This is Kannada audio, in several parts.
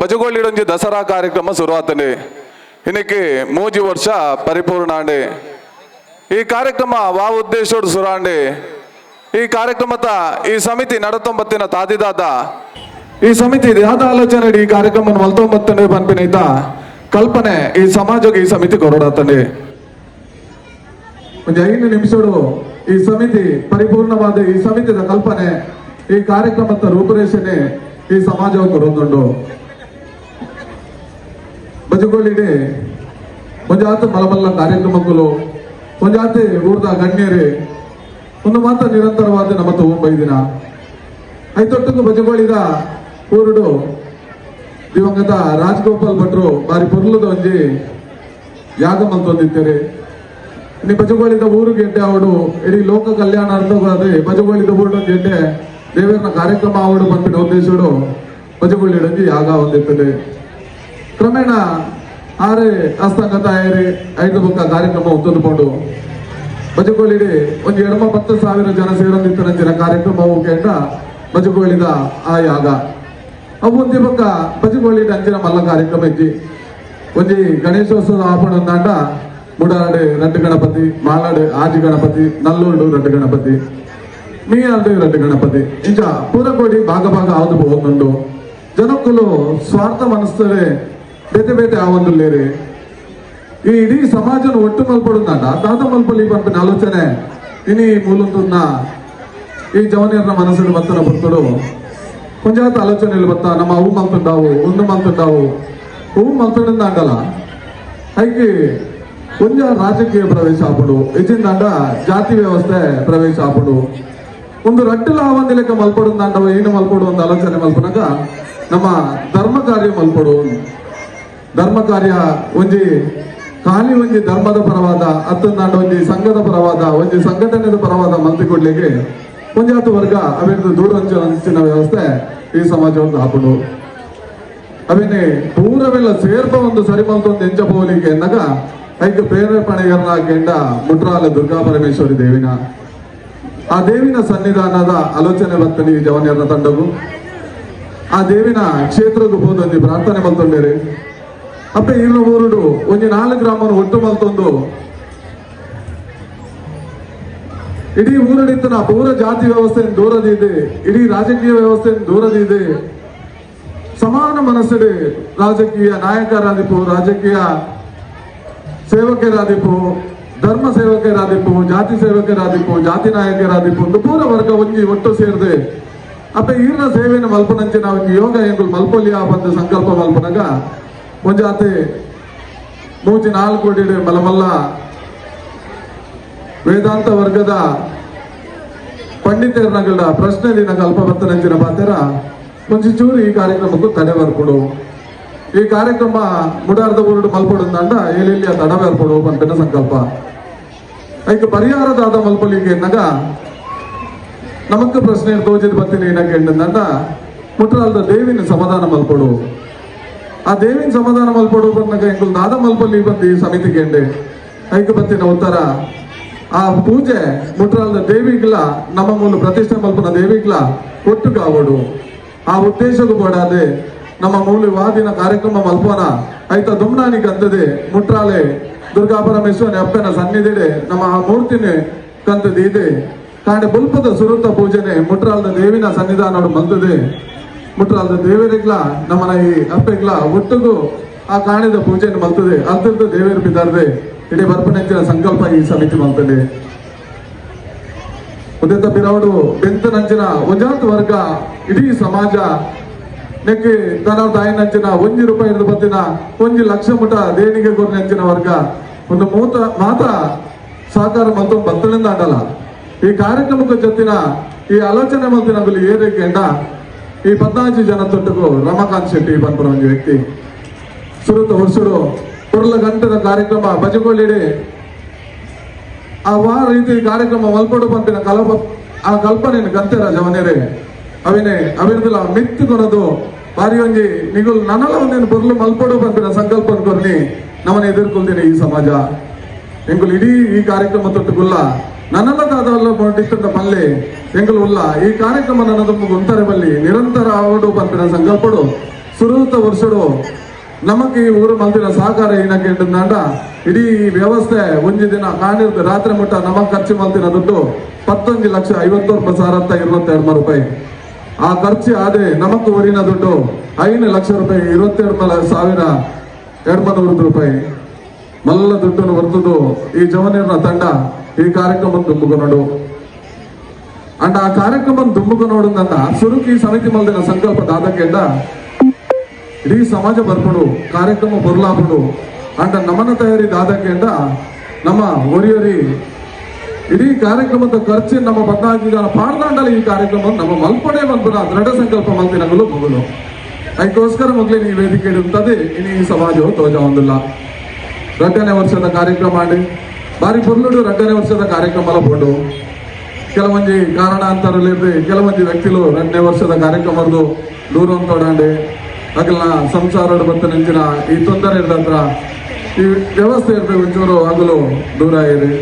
ಬಜಗೋಳಿಡೊಂಜಿ ದಸರಾ ಕಾರ್ಯಕ್ರಮ ಶುರುವಾತಂಡೆ ಇನ್ನಕ್ಕೆ ಮೂಜಿ ವರ್ಷ ಪರಿಪೂರ್ಣ ಅಂಡೆ ಈ ಕಾರ್ಯಕ್ರಮ ವಾ ಉದ್ದೇಶೋಡು ಸುರಾಂಡೆ ಈ ಕಾರ್ಯಕ್ರಮದ ಈ ಸಮಿತಿ ನಡತೊಂಬತ್ತಿನ ತಾದಿದಾದ. ಈ ಸಮಿತಿ ದೇಹದ ಆಲೋಚನೆ ಈ ಕಾರ್ಯಕ್ರಮ ಮಲ್ತೊಂಬತ್ತಂಡೆ ಪನ್ಪಿನೈತ ಕಲ್ಪನೆ ಈ ಸಮಾಜಕ್ಕೆ ಈ ಸಮಿತಿ ಕೊರಡಾತಂಡೆ ಒಂದು ಐದು ನಿಮಿಷಗಳು ಈ ಸಮಿತಿ ಪರಿಪೂರ್ಣವಾದ ಈ ಸಮಿತಿಯ ಕಲ್ಪನೆ ಈ ಕಾರ್ಯಕ್ರಮದ ರೂಪುರೇಷಣೆ ಈ ಸಮಾಜವು ಕೊರೊಂದುಂಡು ಬಜಗೊಳ್ಳಿಡೆ ಒಂಜಾತ ಮಲಮಲ್ಲ ಕಾರ್ಯಕ್ರಮಗಳು ಒಂಜಾತೆ ಊರ್ದ ಗಣ್ಯರೇ, ಒಂದು ಮಾತ್ರ ನಿರಂತರವಾದ ನಮ್ಮ ಒಂಬೈ ದಿನ. ಐತೊಟ್ಟಿಗೆ ಬಜಗೊಳಿದ ಊರುಡು ದಿವಂಗತ ರಾಜಗೋಪಾಲ್ ಭಟ್ರು ಬಾರಿ ಪೊರ್ಲದ ಒಂಜಿ ಯಾಗ ಮಂತೊಂದಿದ್ದೇರೆ ನೀ ಬಜಗೋಳಿದ ಊರಿಗೆ ಎಡ್ಡೆ ಅವಡು ಇಡೀ ಲೋಕ ಕಲ್ಯಾಣ ಅರ್ಥವಾದ್ರೆ ಬಜಗೋಳಿದ ಊರಿನ ಎಡ್ಡೆ ದೇವರನ್ನ ಕಾರ್ಯಕ್ರಮ ಅವಳು ಬಂದ್ಬಿಟ್ಟು ಉದ್ದೇಶಗಳು ಬಜಗೊಳ್ಳಿಡಂಗೆ ಯಾಗ ಹೊಂದಿರ್ತದೆ ಕ್ರಮೇಣ ಆರೆ ಹಸ್ತಂಗ ಆಯ್ರಿ ಐದು ಮುಖ ಕಾರ್ಯಕ್ರಮ ಹೊಂದಿಕೊಂಡು ಬಜಗೊಳ್ಳಿಡಿ ಒಂದು ಎಡಮ ಹತ್ತು ಸಾವಿರ ಜನ ಸೇರೊಂದಿತ್ತಿನ ಕಾರ್ಯಕ್ರಮ ಹೋಗಿಂಡ ಬಜಗೊಳ್ಳಿದ ಆ ಯಾಗ. ಅವು ಒಂದೇ ಪಕ್ಕ ಬಜಗೊಳ್ಳಿದ ಅಂಚಿನ ಮಲ್ಲ ಕಾರ್ಯಕ್ರಮ ಇದ್ದಿ. ಒಂದು ಗಣೇಶೋತ್ಸವ ಆಪಣ ಅಂದಾಂಡ ಮುಡಾಡೆ ರೆಂಡು ಗಣಪತಿ ಮಾಲಾಡೆ ಆಜಿ ಗಣಪತಿ, ನಲ್ಲೂರು ರೆಂಡು ಗಣಪತಿ. మీ ಗಣಪತಿ. గణపతి ఇంక పూరకోడి ಭಾಗ బాగా ఆవుతు పోతుండు ಜನಕ್ಕೂ ಸ್ವಾರ್ಥ ಮನಸ್ಸರೇ ಬೇತೆ ಬೇತೆ ಆ ಲೇರಿ. ಈ ಇಡೀ ಸಮಾಜನ ಒಟ್ಟು ಮಲ್ಪಡುಂದಾಟ ದಾತ ಮಲ್ಪಲಿ ಪಂಪಿನ ಆಲೋಚನೆ ಇನಿ ಮೂಲುಂದುನ್ನ ಈ ಜವನಿಯರನ ಮನಸ್ಸಿನ ಬತ್ತನ ಬರ್ತಡು ಕೊಂಜಾತ ಆಲೋಚನೆಯಲ್ಲಿ ಬತ್ತ ನಮ್ಮ ಅವು ಮಲ್ಪಿದ್ದಾವು ಒಂದು ಮಲ್ಪಿದ್ದಾವು ಹೂವು ಮಲ್ಪಿಡಂದಾಗಲ್ಲ ಹಾಗೆ ರಾಜಕೀಯ ಪ್ರವೇಶ ಆಪಡು. ಇಜಿಂದಾಂಡ ಜಾತಿ ವ್ಯವಸ್ಥೆ ಪ್ರವೇಶ ಆಪಡು. ಒಂದು ರಟ್ಟಲ ಒಂದು ಲೆಕ್ಕ ಮಲ್ಪಡು ದಾಂಡವ ಏನು ಮಲ್ಪಡು ಒಂದು ಆಲೋಚನೆ ಮಲ್ಪನಾಗ ನಮ್ಮ ಧರ್ಮ ಕಾರ್ಯ ಮಲ್ಪಡು. ಧರ್ಮ ಕಾರ್ಯ ಒಂಜಿ ಖಾಲಿ ಒಂಜಿ ಧರ್ಮದ ಪರವಾದ ಅತ್ತಂದಾಂಡ ಒಂಜಿ ಸಂಘದ ಪರವಾದ, ಒಂಜಿ ಸಂಘಟನೆದ ಪರವಾದ ಮಂತ್ರಿ ಕೊಡ್ಲಿಕ್ಕೆ ಒಂಜಾತು ವರ್ಗ ಅವೇನು ದೂರ ಹಂಚಿನ ವ್ಯವಸ್ಥೆ ಈ ಸಮಾಜವನ್ನು ಹಾಕೊಂಡು ಅವೇನೆ ಪೂರವೆಲ್ಲ ಸೇರ್ಪ ಒಂದು ಸರಿಮಲ್ತೊಂದು ಎಂಚ ಪೋಲಿಕೆ ಎಂದಾಗ, ಐಕ ಪ್ರೇರೇಪಣೆಗರನ ಕೆಂಡ ಮುಟ್ರಾಲ ದುರ್ಗಾ ಪರಮೇಶ್ವರಿ ದೇವಿನ ಆ ದೇವಿನ ಸನ್ನಿಧಾನದ ಆಲೋಚನೆ ಬರ್ತದೆ ಈ ಜವನಿಯರ ತಂಡವು ಆ ದೇವಿನ ಕ್ಷೇತ್ರಕ್ಕೆ ಹೋದೊಂದು ಪ್ರಾರ್ಥನೆ ಮಲ್ತೊಂಡೇರಿ. ಅಪ್ಪ ಇನ್ನು ಊರುಡು ಒಂದು ನಾಲ್ಕು ಗ್ರಾಮನ ಒಟ್ಟು ಮಲ್ತೊಂದು. ಇಡೀ ಊರಡಿತನ ಪೂರ ಜಾತಿ ವ್ಯವಸ್ಥೆ ದೂರದಿದೆ, ಇಡೀ ರಾಜಕೀಯ ವ್ಯವಸ್ಥೆ ದೂರದಿದೆ. ಸಮಾನ ಮನಸ್ಸಿಡಿ ರಾಜಕೀಯ ನಾಯಕರಾದಿಪು, ರಾಜಕೀಯ ಸೇವಕರಾದಿಪ್ಪು ಧರ್ಮ ಸೇವಕರಾದಿಪ್ಪು ಜಾತಿ ಸೇವಕರಾದಿಪ್ಪು ಜಾತಿ ನಾಯಕರಾದಿಪ್ಪು ಒಂದು ಪೂರ ವರ್ಗ ಒಂಜಿ ಒಟ್ಟು ಸೇರಿದೆ. ಅಪ್ಪ ಈರ್ನ ಸೇವೆನ ಮಲ್ಪನಂಚಿನ ಒಂದು ಯೋಗ ಎಂದು ಮಲ್ಪೊಲಿಯ ಬಂದ ಸಂಕಲ್ಪ ಮಲ್ಪನಾಗ ಒಂಜಾತೆ ಮೂಜಿ ನಾಲ್ಕು ಕೋಟಿ ಮಲಮಲ್ಲ ವೇದಾಂತ ವರ್ಗದ ಪಂಡಿತರನಗಳ ಪ್ರಶ್ನೆ ದಿನ ಕಲ್ಪವರ್ತನಂಚಿನ ಪಾತ್ರ ಒಂಜಿ ಚೂರು ಈ ಕಾರ್ಯಕ್ರಮಕ್ಕೂ ತಡೆ ಬರ್ಕೊಡು. ಈ ಕಾರ್ಯಕ್ರಮ ಮುಡಾರದ ಊರುಡು ಮಲ್ಪಡುಂದಂಡ ಏಲೆಲ್ಲಿ ತಡ ಅಡವೇರ್ಪಡು ಪಂಪಿನ ಸಂಕಲ್ಪ ಐಕ ಪರಿಹಾರದಾದ ಮಲ್ಪಲಿಗೆ ಎನ್ನಗ ನಮಕ್ ಪ್ರಶ್ನೆ ತೋಜಿದ ಬತ್ತಿನ ಏನಕ್ಕೆ ಎಂಡಂದಂಡ ಮುಟ್ರಾಲ್ದ ದೇವಿನ ಸಮಾಧಾನ ಮಲ್ಪಡು. ಆ ದೇವಿನ ಸಮಾಧಾನ ಮಲ್ಪಡು ಬಂದಾಗ ಎಂಕುಲ್ ದಾದ ಮಲ್ಪಲ್ಲಿ ಬಂದು ಈ ಸಮಿತಿಗೆ ಎಂಡೆ ಐಕ ಬತ್ತಿನ ಉತ್ತರ. ಆ ಪೂಜೆ ಮುಟ್ರಾಲ್ದ ದೇವಿಗ್ಲ, ನಮ್ಮ ಮೂಲ ಪ್ರತಿಷ್ಠೆ ಮಲ್ಪನ ದೇವಿಗ್ಲ ಒಟ್ಟುಗಾವಡು. ಆ ಉದ್ದೇಶಕ್ಕೂ ಪಡಾದೆ ನಮ್ಮ ಮೂಲ ವಾದಿನ ಕಾರ್ಯಕ್ರಮ ಮಲ್ಪನ ಐತ ದುಮ್ನಾನಿ ಕಂತದೆ ಮುಟ್ರಾಲೆ ದುರ್ಗಾ ಪರಮೇಶ್ವರಿ ಅಪ್ಪನ ಸನ್ನಿಧಿಡೆ ನಮ್ಮ ಆ ಮೂರ್ತಿನೇ ಕಂತದೆ ಇದೆ. ಕಾಣೆ ಬುಲ್ಪದ ಸುರುತ ಪೂಜನೆ ಮುಟ್ರಾಲ್ದ ದೇವಿನ ಸನ್ನಿಧಾನ ಮಲ್ತದೆ ಮುಟ್ರಾಲ್ದ ದೇವರಿಗ್ಲ, ನಮ್ಮನ ಈ ಅಪ್ಪೆಗ್ಲ ಒಟ್ಟಿಗೂ ಆ ಕಾಣಿದ ಪೂಜೆಯನ್ನು ಮಲ್ತದೆ. ಅದ್ರದ್ದು ದೇವರು ಬಿದ್ದಾರ್ದೆ. ಇಡೀ ಬರ್ಪಣೆಂಚಿನ ಸಂಕಲ್ಪ ಈ ಸಮಿತಿ ಮಲ್ತದೆ. ಉದಿತ ಬಿರವಡು ಬೆಂತನಂಚಿನ ಒಂಜಾತ್ ವರ್ಗ, ಇಡೀ ಸಮಾಜ ನೆಕ್ಕೆ ತಾಯಿ ತಾಯಿನಂಚಿನ ಒಂಜಿ ರೂಪಾಯಿ ಹಿಡಿದು ಬತ್ತಿನ ಒಂಜಿ ಲಕ್ಷ ಮುಟ ದೇಣಿಗೆ ಕೊರ್ನಂಚಿನ ವರ್ಗ. ಒಂದು ಮೂತ ಮಾತ ಸಹಕಾರ ಮತ್ತು ಬತ್ತಳಿಂದ ಆಡಲ್ಲ ಈ ಕಾರ್ಯಕ್ರಮಕ್ಕೆ ಜೊತ್ತಿನ ಈ ಆಲೋಚನೆ ಮತ್ತು ಗುಲಿ ಏರಿಕೆ ಎಂಡ ಈ ಪದ್ನಾಲ್ಕು ಜನ ತೊಟ್ಟುಗು ರಮಾಕಾಂತ್ ಶೆಟ್ಟಿ ಬಂದ್ಬರ ಒಂದು ವ್ಯಕ್ತಿ. ಸುರತ ಹೊಸರು ಕುರ್ಲ ಗಂಟದ ಕಾರ್ಯಕ್ರಮ ಬಜಗೊಳ್ಳಿಡಿ ಆ ವಾರ ರೀತಿ ಕಾರ್ಯಕ್ರಮ ಮಲ್ಪಡು ಬಂತಿನ ಕಲಪ ಆ ಕಲ್ಪನೆ ಗಂತೆ ರಜವನೇರೆ ಅವಿನೇ ಅವಿರದಿಲ್ಲ ಮಿತ್ತು ಕೊನದು ಬಾರಿ ಒಂಜಿ ನಿಗುಲ್ ನನಲ ಒಂದೇನು ಪೊರ್ಲು ಮಲ್ಪಡು ಬಂತಿನ ಸಂಕಲ್ಪ ಕೊರ್ನಿ ನಮ್ಮನ್ನ ಎದುರ್ಕೊಳ್ತೀನಿ ಈ ಸಮಾಜ. ಎಂಗುಲ್ ಇಡೀ ಈ ಕಾರ್ಯಕ್ರಮ ತೊಟ್ಟುಗುಲ್ಲ ನನ್ನಲ್ಲ ದಾದಲ್ಲ ಹೊರಟಿದ್ದ ಪಲ್ಲೆ ಎಂಗುಲ್ ಉಲ್ಲ, ಈ ಕಾರ್ಯಕ್ರಮ ನನ್ನದು ಒಂದರೆ ಬಲ್ಲಿ, ನಿರಂತರ ಆವಡು ಬಂತಿನ ಸಂಕಲ್ಪಡು, ಸುರೂತ ವರ್ಷಡು. ನಮಗೆ ಈ ಊರು ಮಂದಿರ ಸಹಕಾರ ಏನಕ್ಕೆ ಇಡೀ ಇಡೀ ವ್ಯವಸ್ಥೆ ಒಂಜಿ ದಿನ ಕಾಣಿರ್ದು ರಾತ್ರಿ ಮುಟ್ಟ ನಮಗ್ ಖರ್ಚು ಮಲ್ತಿನ ದುಡ್ಡು ಪತ್ತೊಂದು ಲಕ್ಷ ಐವತ್ತೊಂದು ಸಾವಿರದ ಇರುವತ್ತೆರಡು ರೂಪಾಯಿ. ಆ ಖರ್ಚು ಆದ್ರೆ ನಮಕ್ ಊರಿನ ದುಡ್ಡು. ಐದು ಲಕ್ಷ ರೂಪಾಯಿ ಇರುವತ್ತೆರಡು ಸಾವಿರ ಎರಡು ರೂಪಾಯಿ. ಮಲ್ಲ ದುಡ್ಡನ್ನು ಹೊರತದು ಈ ಜವನೀರ್ನ ತಂಡ. ಈ ಕಾರ್ಯಕ್ರಮ ತುಂಬಿಕೊಂಡು ಅಂಡ ಆ ಕಾರ್ಯಕ್ರಮ ತುಂಬಿಕೊಂಡು ಸುರುಕಿ ಸಮಿತಿ ಮಲ್ದಿನ ಸಂಕಲ್ಪ ದಾದಕ್ಕೆಂಡ ಇಡೀ ಸಮಾಜ ಬರ್ಪಡು, ಕಾರ್ಯಕ್ರಮ ಬರಲಾಪಡು. ಅಂಡ ನಮನ ತಯಾರಿ ದಾದಕ್ಕೆಂಡ ನಮ್ಮ ಒರಿಯರಿ ಇಡೀ ಕಾರ್ಯಕ್ರಮದ ಖರ್ಚು ನಮ್ಮ ಜನ ಪಾಡ್ದಾಂಡಲ್ಲಿ ಈ ಕಾರ್ಯಕ್ರಮ ನಮ್ಮ ಮಲ್ಪಡೆ ಬಂದ್ಬಿಡ ದೃಢ ಸಂಕಲ್ಪ ಮಲ್ತಿನಗಳು ಮಗಳು ಅದಕ್ಕೋಸ್ಕರ ಮೊದಲೇ ಈ ವೇದಿಕೆ ಇಡುತ್ತದೆ ಇನ್ನು ಈ ಸಮಾಜವು ತೋಜ ಹೊಂದಿಲ್ಲ ರಡ್ಡನೇ ವರ್ಷದ ಕಾರ್ಯಕ್ರಮ ಮಾಡಿ ಬಾರಿ ಪುರ್ಲುಡು ರಡ್ಡನೇ ವರ್ಷದ ಕಾರ್ಯಕ್ರಮ ಬೋಡು ಕೆಲವೊಂದು ಕಾರಣಾಂತರಲ್ಲಿದ್ದು ಕೆಲವೊಂದು ವ್ಯಕ್ತಿಲು రెండನೇ ವರ್ಷದ ಕಾರ್ಯಕ್ರಮದ್ದು ದೂರ ತೋಡಂಡೆ ಅಗಲ ಸಂಸಾರ ಬತ್ತ ನಿಂಚಿನ ಈ ತೊಂದರೆ ಇರ್ದಂತ್ರ ಈ ವ್ಯವಸ್ಥೆ ಇರಬೇಕು ಒಂಚೂರು ಆಗಲು ದೂರ ಇರಿ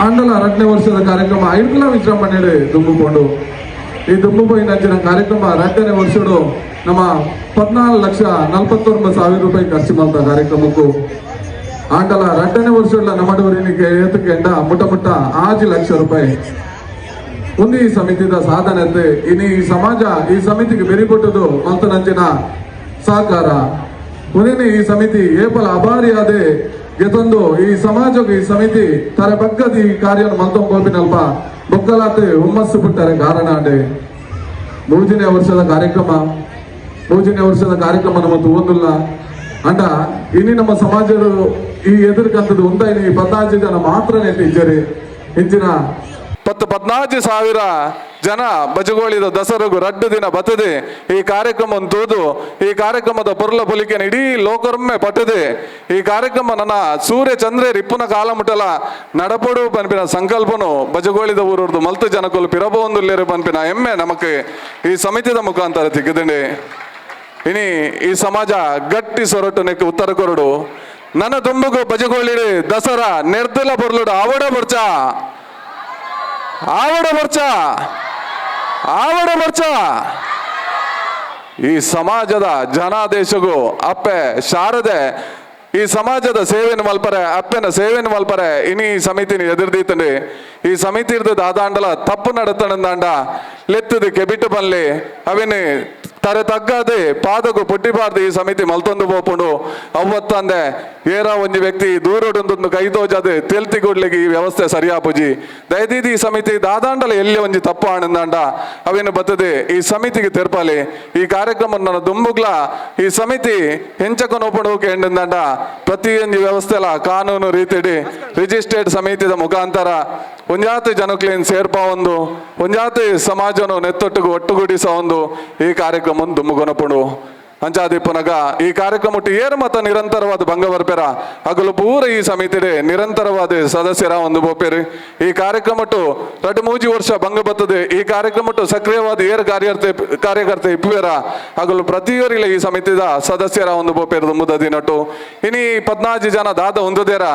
ಅಂಡಲ ಅರಣ್ಯ ವರ್ಷದ ಕಾರ್ಯಕ್ರಮ ಐದುಲ ವಿಜೃಂಭಣೆ ತುಂಬಿಕೊಂಡು ಈ ದುಂಬುಬೈ ನಂಚಿನ ಕಾರ್ಯಕ್ರಮ ಎರಡನೇ ವರ್ಷಡು ನಮ್ಮ ಪದ್ನಾಲ್ಕು ಲಕ್ಷ ನಲ್ಪತ್ತೊಂಬತ್ತು ಸಾವಿರ ರೂಪಾಯಿ ಖರ್ಚು ಮಾಡ್ತ ಕಾರ್ಯಕ್ರಮಕ್ಕೂ. ಆಂಡಲ ಎರಡನೇ ವರ್ಷದ ನಮ್ಮಡವರಿಗೆ ಏತಕ್ಕೆಂಡ ಮುಟ್ಟ ಮುಟ್ಟ ಆಜಿ ಲಕ್ಷ ರೂಪಾಯಿ. ಒಂದು ಈ ಸಮಿತಿದ ಸಾಧನೆ ಇನಿ ಇನ್ನು ಈ ಸಮಾಜ ಈ ಸಮಿತಿಗೆ ಬೆರಿಕೊಟ್ಟದು ಮಂತನಂಚಿನ ಸಹಕಾರ. ಉದಿನ ಈ ಸಮಿತಿ ಏಪಲ ಅಭಾರಿಯಾದೆ ಗೆತೊಂದು. ಈ ಸಮಾಜಕ್ಕೆ ಈ ಸಮಿತಿ ತರ ಬಗ್ಗದ ಈ ಕಾರ್ಯ ಮಲ್ತೊಂದು ಗೋಪಿನಲ್ಪ ಬೊಕ್ಕಲಾತೆ ಹುಮ್ಮಸ್ಸು ಬಿಟ್ಟರೆ ಕಾರಣ ಅಡೆ ಮೂಜನೇ ವರ್ಷದ ಕಾರ್ಯಕ್ರಮ. ಮೂಜನೇ ವರ್ಷದ ಕಾರ್ಯಕ್ರಮ ನಮ್ಮ ತಗೊಂಡಿಲ್ಲ ಅಂಡ ಇನ್ನು ನಮ್ಮ ಸಮಾಜದ ಈ ಎದುರುಕಂತದ್ದು ಉಂಟ ಈ ಪದ್ನಾಲ್ಕು ಜನ ಮಾತ್ರ ಇಜ್ಜರಿ ಇಂಚಿನ ಪತ್ತು ಪದ್ನಾಲ್ಕು ಸಾವಿರ ಜನ ಬಜಗೋಳಿದ ದಸರಗು ರಡ್ಡು ದಿನ ಬತ್ತದೆ. ಈ ಕಾರ್ಯಕ್ರಮ ತೂದು ಈ ಕಾರ್ಯಕ್ರಮದ ಪೊರ್ಲ ಪುಲಿಕೆನ ಇಡೀ ಲೋಕರೊಮ್ಮೆ ಪಟ್ಟದೆ. ಈ ಕಾರ್ಯಕ್ರಮ ನನ್ನ ಸೂರ್ಯ ಚಂದ್ರ ರಿಪ್ಪುನ ಕಾಲ ಮುಟ್ಟಲ ನಡಪಡು ಪನ್ಪಿನ ಸಂಕಲ್ಪನು ಬಜಗೋಳಿದ ಊರದು ಮಲ್ತು ಜನಕುಲು ಪಿರಬೊಂದುಲ್ಲೇರು ಪನ್ಪಿನ ಹೆಮ್ಮೆ ನಮಗೆ ಈ ಸಮಿತಿದ ಮುಖಾಂತರ ತಿಕ್ಕದಂಡಿ. ಇನಿ ಈ ಸಮಾಜ ಗಟ್ಟಿ ಸೊರಟು ನೆಕ್ಕೆ ಉತ್ತರ ಕೊರಡು. ನನ್ನ ತುಂಬಗು ಬಜಗೋಳಿಡಿ ದಸರಾ ನಿರ್ದಲ ಬರ್ಲುಡು ಅವಡ ಬರ್ಚ. ಆವಡ ಬರ್ಚ ಆವಡ ಬರ್ಚ ಈ ಸಮಾಜದ ಜನಾದೇಶಗೂ ಅಪ್ಪೆ ಶಾರದೆ, ಈ ಸಮಾಜದ ಸೇವೆಯನ್ನು ಮಲ್ಪರೆ ಅಪ್ಪನ ಸೇವೆಯನ್ನು ಮಲ್ಪರೆ ಇನಿ ಈ ಸಮಿತಿನ ಈ ಸಮಿತಿ ದಾದಾಂಡಲ ಆದಾಂಡಲ ತಪ್ಪು ನಡತನಂದಾಂಡ ಲೆತ್ತದ ಕೆಬಿಟ್ಟು ಬನ್ಲಿ. ಅವಿನಿ ತರೆ ತಗ್ಗದೆ ಪಾದಕು ಪುಟ್ಟಿಬಾರ್ದು ಈ ಸಮಿತಿ ಮಲ್ತೊಂದು ಪೋಪುಂಡು. ಅವತ್ತಂದೆ ಏರ ಒಂಜಿ ವ್ಯಕ್ತಿ ದೂರಡೊಂದೊಂದು ತೆಲ್ತಿ ತೆಲ್ತಿಗುಡ್ಲಿಗೆ ಈ ವ್ಯವಸ್ಥೆ ಸರಿಯಾಪುಜಿ. ದಯದೀದಿ ಈ ಸಮಿತಿ ದಾದಾಂಡಲ ಎಲ್ಲಿ ಒಂಜಿ ತಪ್ಪು ಆನಂದಾಂಡ ಅವೇನು ಬತ್ತದೆ ಈ ಸಮಿತಿಗೆ ತೆರಪಾಲಿ. ಈ ಕಾರ್ಯಕ್ರಮ ನನ್ನ ದುಂಬುಗ್ಲ ಈ ಸಮಿತಿ ಹೆಂಚಕ ನೋಪಡೋಕೆ ಎಂಡಂದಾಂಡ ಪ್ರತಿಯೊಂದು ವ್ಯವಸ್ಥೆಲ ಕಾನೂನು ರೀತಿಡಿ ರಿಜಿಸ್ಟ್ರೇಡ್ ಸಮಿತಿದ ಮುಖಾಂತರ ಒಂಜಾತಿ ಜನಕ್ಲೇನ್ ಸೇರ್ಪ ಒಂದು ಒಂಜಾತಿ ಸಮಾಜನು ನೆತ್ತೊಟ್ಟಿಗೆ ಒಟ್ಟುಗೂಡಿಸ ಒಂದು ಈ ಕಾರ್ಯಕ್ರಮ ದುಮ್ಮುಗೊನಪುಡು ಅಂಚಾದಿಪ್ಪನಗ ಈ ಕಾರ್ಯಕ್ರಮ ಏರು ಮತ ನಿರಂತರವಾದ ಭಂಗ ಬರ್ಪೆರ ಹಗಲು ಪೂರ ಈ ಸಮಿತಿಡೆ ನಿರಂತರವಾದ ಸದಸ್ಯರ ಒಂದು ಬೋಪೇರಿ. ಈ ಕಾರ್ಯಕ್ರಮ ರಟು ಮೂಜಿ ವರ್ಷ ಭಂಗ ಬರ್ತದೆ ಈ ಕಾರ್ಯಕ್ರಮ ಸಕ್ರಿಯವಾದ ಏರ್ ಕಾರ್ಯಕರ್ತೆ ಕಾರ್ಯಕರ್ತೆ ಇಪ್ಪುವೆರ ಹಗಲು ಪ್ರತಿಯೊರಿಲ್ಲ ಈ ಸಮಿತಿದ ಸದಸ್ಯರ ಒಂದು ಬೋಪೇರು ದುಂಬುದ ದಿನಟ್ಟು ಇನಿ ಪದ್ನಾಲ್ಕು ಜನ ದಾದ ಹೊಂದದೇರ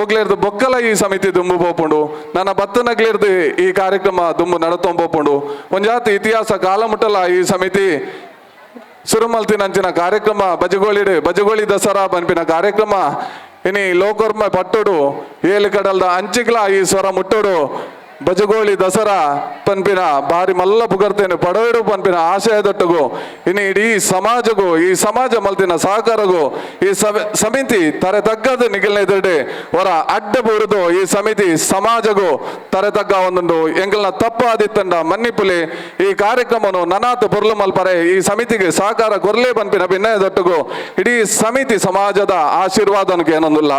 ಮುಗ್ಲೇರ್ದು ಬೊಕ್ಕಲ ಈ ಸಮಿತಿ ದುಂಬು ಬೋಪುಂಡು. ನನ್ನ ಬತ್ತನಗ್ಲಿರ್ದು ಈ ಕಾರ್ಯಕ್ರಮ ದುಂಬು ನಡತೊಂಬೋಪುಂಡು. ಒಂಜಾತಿ ಇತಿಹಾಸ ಕಾಲ ಮುಟ್ಟಲ ಈ ಸಮಿತಿ ಸುರುಮಲ್ತಿನಂಚಿನ ಕಾರ್ಯಕ್ರಮ, ಬಜಗೋಳಿ ಬಜಗೋಳಿ ದಸರಾ ಪನ್ಪಿನ ಕಾರ್ಯಕ್ರಮ. ಇನಿ ಲೋಕರ್ಮ ಪಟ್ಟುಡು ಏಳು ಕಡಲ್ದ ಅಂಚಿಗ್ಲ ಈ ಸ್ವರ ಮುಟ್ಟುಡು. ಬಜಗೋಳಿ ದಸರಾ ಪನ್ಪಿನ ಬಾರಿ ಮಲ್ಲ ಪುಗರ್ತೇನೆ ಪಡೋಡು ಪನ್ಪಿನ ಆಶಯದೊಟ್ಟಗು. ಇನ್ನು ಇಡೀ ಸಮಾಜಗೂ, ಈ ಸಮಾಜ ಮಲ್ತಿನ ಸಹಕಾರಗೂ, ಈ ಸಮ- ಸಮಿತಿ ತರೆ ತಗ್ಗದ ನಿಗಲ್ನೆದುರುಡೆ ಹೊರ ಅಡ್ಡ ಬುರುದು ಈ ಸಮಿತಿ ಸಮಾಜಗೂ ತರೆ ತಗ್ಗ ಒಂದುಂಡು. ಎಂಗಲ್ನ ತಪ್ಪಾದಿತ್ತಂಡ ಮನ್ನಿಪುಲಿ ಈ ಕಾರ್ಯಕ್ರಮನು ನನಾತ್ ಪೊರ್ಲು ಮಲ್ಪರೆ. ಈ ಸಮಿತಿಗೆ ಸಹಕಾರ ಕೊರಲೇ ಪನ್ಪಿನ ಭಿನ್ನಯದೊಟ್ಟಗು. ಇಡೀ ಸಮಿತಿ ಸಮಾಜದ ಆಶೀರ್ವಾದನಕ್ಕೆ ಏನೊಂದಿಲ್ಲ.